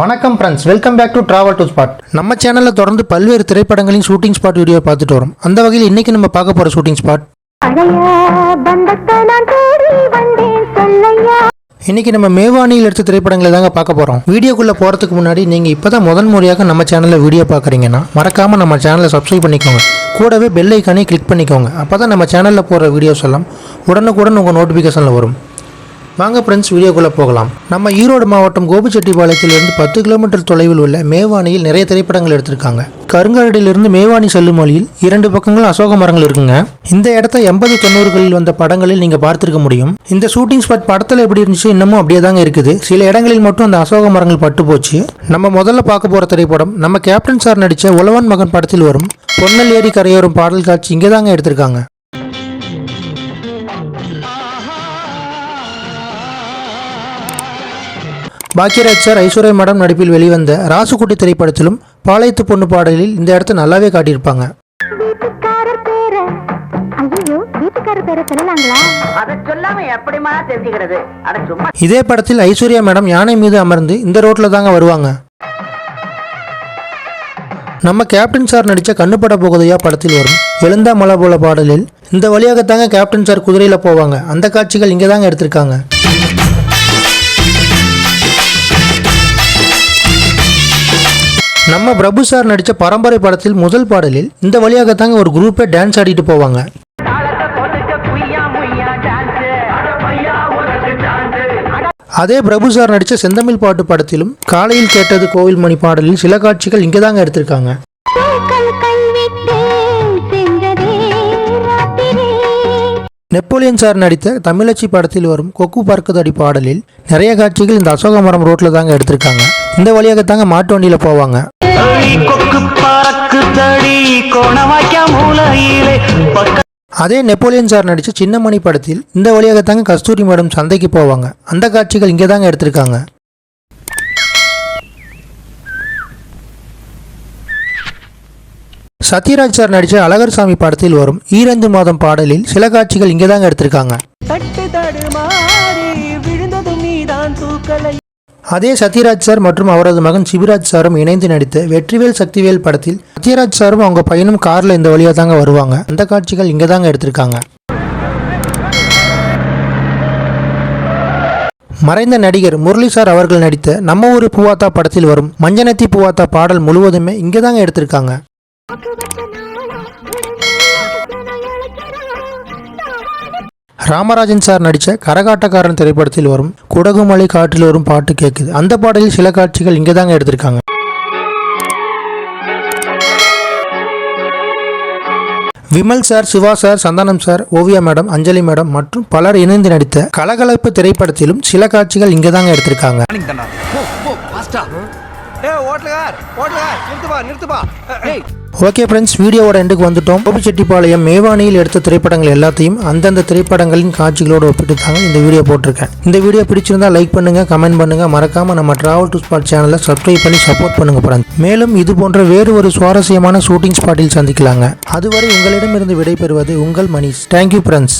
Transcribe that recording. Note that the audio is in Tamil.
வணக்கம் friends welcome back to travel to spot நம்ம சேனலில் தொடர்ந்து பல்வேறு திரைப்படங்களின் ஷூட்டிங் ஸ்பாட் வீடியோ பார்த்துட்டு வரோம். அந்த வகையில் இன்னைக்கு நம்ம பார்க்க போகிற ஷூட்டிங் ஸ்பாட் இன்னைக்கு நம்ம மேவானியில் எடுத்த திரைப்படங்களை தாங்க பார்க்க போகிறோம் வீடியோக்குள்ளே போகிறதுக்கு முன்னாடி நீங்கள் இப்போ தான் முதல் முறையாக நம்ம சேனலில் வீடியோ பார்க்குறீங்கன்னா மறக்காமல் நம்ம சேனலை சப்ஸ்கிரைப் பண்ணிக்கோங்க. கூடவே பெல் ஐக்கானே கிளிக் பண்ணிக்கோங்க. அப்போ தான் நம்ம சேனலில் போகிற வீடியோஸ் எல்லாம் உடனுக்குடன் உங்கள் நோட்டிஃபிகேஷனில் வரும். வாங்க ஃப்ரெண்ட்ஸ் வீடியோக்குள்ளே போகலாம். நம்ம ஈரோடு மாவட்டம் கோபிச்செட்டிபாளையத்திலிருந்து பத்து கிலோமீட்டர் தொலைவில் உள்ள மேவானியில் நிறைய திரைப்படங்கள் எடுத்திருக்காங்க. கருங்காலடியிலிருந்து மேவானி செல்லும் வழியில் இரண்டு பக்கங்களும் அசோக மரங்கள் இருக்குங்க. இந்த இடத்த எண்பது தொண்ணூறுகளில் வந்த படங்களில் நீங்கள் பார்த்திருக்க முடியும். இந்த ஷூட்டிங் ஸ்பாட் படத்தில் எப்படி இருந்துச்சு இன்னமும் அப்படியே தாங்க இருக்குது. சில இடங்களில் மட்டும் அந்த அசோக மரங்கள் பட்டு போச்சு. நம்ம முதல்ல பார்க்க போகிற திரைப்படம் நம்ம கேப்டன் சார் நடித்த உழவன் மகன் படத்தில் வரும் பொன்னல் ஏரி கரையோரம் பாடல் காட்சி இங்கே தாங்க எடுத்திருக்காங்க. பாக்கியராஜ் சார் ஐஸ்வர்யா மேடம் நடிப்பில் வெளிவந்த ராசுகுட்டி திரைப்படத்திலும் பாளையத்து பொண்ணு பாடலில் இந்த இடத்த நல்லாவே காட்டியிருப்பாங்க. இதே படத்தில் ஐஸ்வர்யா மேடம் யானை மீது அமர்ந்து இந்த ரோட்ல தாங்க வருவாங்க. நம்ம கேப்டன் சார் நடித்த கண்ணுப்பட போகுதையா படத்தில் வரும் எழுந்தா மலை போல பாடலில் இந்த வழியாக தாங்க கேப்டன் சார் குதிரையில் போவாங்க. அந்த காட்சிகள் இங்கே தாங்க எடுத்திருக்காங்க. நம்ம பிரபு சார் நடித்த பரம்பரை படத்தில் முதல் பாடலில் இந்த வழியாக தாங்க ஒரு குரூப்பே டான்ஸ் ஆடிட்டு போவாங்க. அதே பிரபு சார் நடித்த செந்தமிழ் பாட்டு படத்திலும் காலையில் கேட்டது கோவில் மணி பாடலில் சில காட்சிகள் இங்கே தாங்க எடுத்திருக்காங்க நெப்போலியன் சார் நடித்த தமிழச்சி படத்தில் வரும் கொக்கு பறக்குதடி பாடலில் நிறைய காட்சிகள் இந்த அசோக மரம் ரோட்டில் தாங்க எடுத்திருக்காங்க. இந்த வழியாக தாங்க மாட்டு வண்டியில் போவாங்க. கொக்கு பறக்கு தடி கோணவாய்க்க மூலையிலே பக்க அதே நெப்போலியன் சார் நடித்த சின்னமணி படத்தில் இந்த வழியாக தாங்க கஸ்தூரி மேடம் சந்தைக்கு போவாங்க. அந்த காட்சிகள் இங்கே தாங்க எடுத்திருக்காங்க. சத்யராஜ் சார் நடித்த அழகர் சாமி படத்தில் வரும் ஈரந்து மாதம் பாடலில் சில காட்சிகள் இங்கே தாங்க எடுத்திருக்காங்க. அதே சத்யராஜ் சார் மற்றும் அவரது மகன் சிபிராஜ் சாரும் இணைந்து நடித்த வெற்றிவேல் சக்திவேல் படத்தில் சத்யராஜ் சாரும் அவங்க பையனும் கார்ல இந்த வழியா தாங்க வருவாங்க அந்த காட்சிகள் இங்க தாங்க எடுத்திருக்காங்க மறைந்த நடிகர் முரளி சார் அவர்கள் நடித்த நம்ம ஊரு பூவாத்தா படத்தில் வரும் மஞ்சனத்தி பூவாத்தா பாடல் முழுவதுமே இங்கே தாங்க எடுத்திருக்காங்க ராமராஜன் சார் நடித்த கரகாட்டக்காரன் திரைப்படத்தில் வரும் குடகுமலை காற்றில் வரும் பாட்டு கேட்குது அந்த பாடலில் சில காட்சிகள் இங்கே தாங்க எடுத்திருக்காங்க. Vimal sir Siva sir Santhanam sir Oviya madam Anjali madam மற்றும் பலர் இணைந்து நடித்த கலகலப்பு திரைப்படத்திலும் சில காட்சிகள் இங்கே தாங்க எடுத்திருக்காங்க ஓகே ஃப்ரெண்ட்ஸ் வீடியோவோட எண்டுக்கு வந்துட்டோம். கோபிச்செட்டிப்பாளையம் மேவானியில் எடுத்த திரைப்படங்கள் எல்லாத்தையும் அந்தந்த திரைப்படங்களின் காட்சிகளோடு ஒப்பிட்டு தாங்க இந்த வீடியோ போட்டிருக்கேன். இந்த வீடியோ பிடிச்சிருந்தா லைக் பண்ணுங்க கமெண்ட் பண்ணுங்க. மறக்காம நம்ம டிராவல் டு ஸ்பாட் சேனலை சப்ஸ்கிரைப் பண்ணி சப்போர்ட் பண்ணுங்க ஃப்ரெண்ட்ஸ் மேலும் இது போன்ற வேறு ஒரு சுவாரஸ்யமான ஷூட்டிங் ஸ்பாட்டில் சந்திக்கலாங்க. அதுவரை உங்களிடமிருந்து விடைபெறுவது உங்கள் மணிஷ் தேங்க்யூ ஃப்ரெண்ட்ஸ்